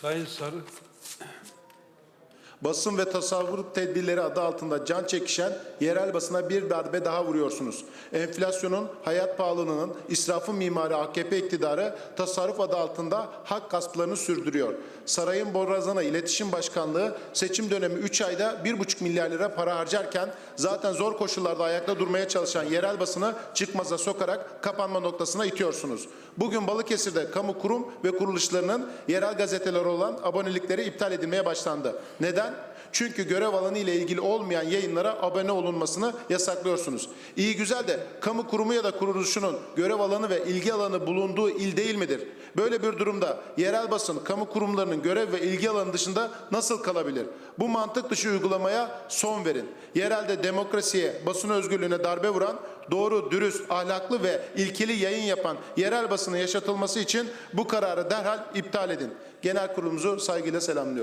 Sayın Sarı. Basın ve tasarruf tedbirleri adı altında can çekişen yerel basına bir darbe daha vuruyorsunuz. Enflasyonun, hayat pahalılığının, israfın mimarı AKP iktidarı tasarruf adı altında hak gasplarını sürdürüyor. Sarayın Borazan'a İletişim Başkanlığı seçim dönemi 3 ayda 1,5 milyar lira para harcarken zaten zor koşullarda ayakta durmaya çalışan yerel basını çıkmaza sokarak kapanma noktasına itiyorsunuz. Bugün Balıkesir'de kamu kurum ve kuruluşlarının yerel gazeteler olan abonelikleri iptal edilmeye başlandı. Neden? Çünkü görev alanı ile ilgili olmayan yayınlara abone olunmasını yasaklıyorsunuz. İyi güzel de kamu kurumu ya da kuruluşunun görev alanı ve ilgi alanı bulunduğu il değil midir? Böyle bir durumda yerel basın kamu kurumlarının görev ve ilgi alanı dışında nasıl kalabilir? Bu mantık dışı uygulamaya son verin. Yerelde demokrasiye, basın özgürlüğüne darbe vuran, doğru, dürüst, ahlaklı ve ilkeli yayın yapan yerel basının yaşatılması için bu kararı derhal iptal edin. Genel kurulumuzu saygıyla selamlıyorum.